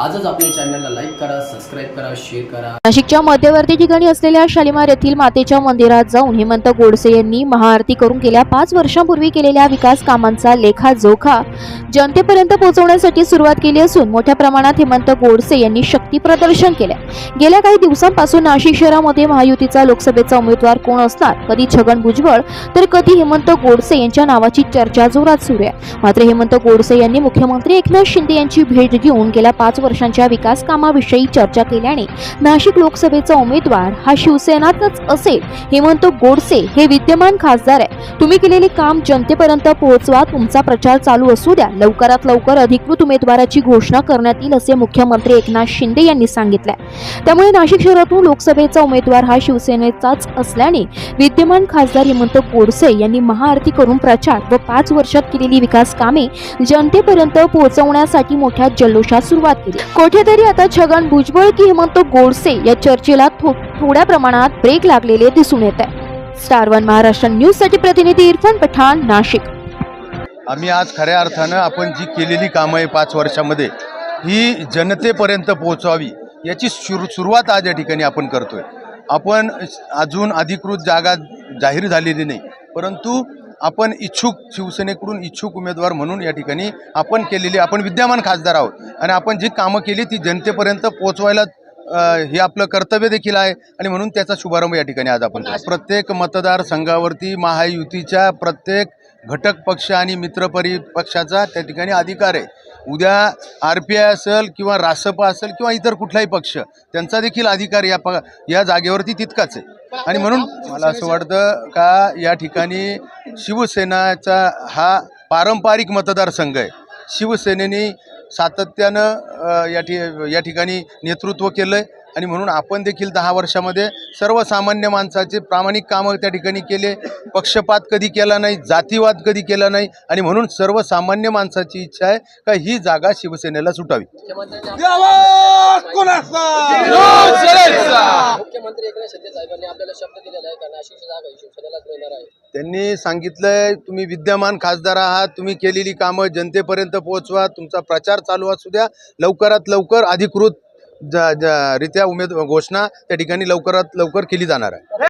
आजच आपल्या चॅनलला लाईक करा सबस्क्राईब करा शेअर करा. नाशिकच्या मध्यवर्ती ठिकाणी असलेल्या शालिमार येथील मातेच्या मंदिरात जाऊन हेमंत गोडसे यांनी महाआरती करून गेल्या पाच वर्षांपूर्वी केलेल्या विकास कामांचा लेखाजोखा जनतेपर्यंत पोहोचवण्यासाठी सुरुवात केली असून मोठ्या प्रमाणात हेमंत गोडसे यांनी शक्ती प्रदर्शन केले. गेल्या काही दिवसांपासून नाशिक शहरामध्ये महायुतीचा लोकसभेचा उमेदवार कोण असणार कधी छगन भुजबळ तर कधी हेमंत गोडसे यांच्या नावाची चर्चा जोरात सुरू आहे. मात्र हेमंत गोडसे यांनी मुख्यमंत्री एकनाथ शिंदे यांची भेट घेऊन गेल्या पाच वर्षांच्या विकास कामाविषयी चर्चा केल्याने नाशिक लोकसभेचा उमेदवार हा शिवसेनातच असेल. हेमंत गोडसे हे विद्यमान खासदार आहे तुम्ही केलेले काम जनतेपर्यंत पोहोचवा. तुमचा प्रचार चालू असू द्या. लवकरात लवकर अधिकृत उमेदवाराची घोषणा करण्यात येईल असे मुख्यमंत्री एकनाथ शिंदे यांनी सांगितलंय त्यामुळे नाशिक शहरातून लोकसभेचा उमेदवार हा शिवसेनेचाच असल्याने विद्यमान खासदार हेमंत गोडसे यांनी महाआरती करून प्रचार व पाच वर्षात केलेली विकास कामे जनतेपर्यंत पोहोचवण्यासाठी मोठ्या जल्लोषात सुरुवात केली. कोठेतरी आता छगन भुजबळ की हेमंत गोडसे या चर्चेला थो- थोड्या प्रमाणात ब्रेक लागलेले दिसून येत आहे. स्टार वन महाराष्ट्र न्यूजसाठी प्रतिनिधी इरफान पठाण नाशिक. आम्ही आज खऱ्या अर्थानं आपण जी केलेली कामं आहे पाच वर्षामध्ये ही जनतेपर्यंत पोहोचावी याची सुरू सुरुवात आज या ठिकाणी आपण करतोय. आपण अजून अधिकृत जागा जाहीर झालेली नाही परंतु आपण इच्छुक शिवसेनेकडून इच्छुक उमेदवार म्हणून या ठिकाणी आपण केलेली आपण विद्यमान खासदार आहोत. आणि आपण जी कामं केली ती जनतेपर्यंत पोहोचवायला अ, हे आपलं कर्तव्य देखील आहे. आणि म्हणून त्याचा शुभारंभ या ठिकाणी आज आपण. प्रत्येक मतदारसंघावरती महायुतीच्या प्रत्येक घटक पक्ष आणि मित्रपरी पक्षाचा त्या ठिकाणी अधिकार आहे. उद्या आर पी आय असेल किंवा रासपा असेल किंवा इतर कुठलाही पक्ष त्यांचा देखील अधिकार या प या जागेवरती तितकाच आहे. आणि म्हणून मला असं वाटतं का या ठिकाणी शिवसेनाचा हा पारंपरिक मतदारसंघ आहे. शिवसेनेने सातत्यानं या ठि या ठिकाणी नेतृत्व केलं आहे आणि म्हणून आपण देखील दहा वर्षामध्ये सर्वसामान्य माणसाचे प्रामाणिक कामं त्या ठिकाणी केले. पक्षपात कधी केला नाही जातीवाद कधी केला नाही आणि म्हणून सर्वसामान्य माणसाची इच्छा आहे का ही जागा शिवसेनेला सुटावी. मुख्यमंत्री एकनाथ शिंदे साहेबांनी आपल्याला शब्द दिलेला आहे का? नाशिकची जागा ही शिवसेनेलाच मिळणार आहे. त्यांनी सांगितलंय तुम्ही विद्यमान खासदार आहात तुम्ही केलेली कामं जनतेपर्यंत पोहोचवा तुमचा प्रचार चालू असू द्या. लवकरात लवकर अधिकृत ज ज रित्या उमेद घोषणा त्या ठिकाणी लवकरात लवकर केली जाणार आहे.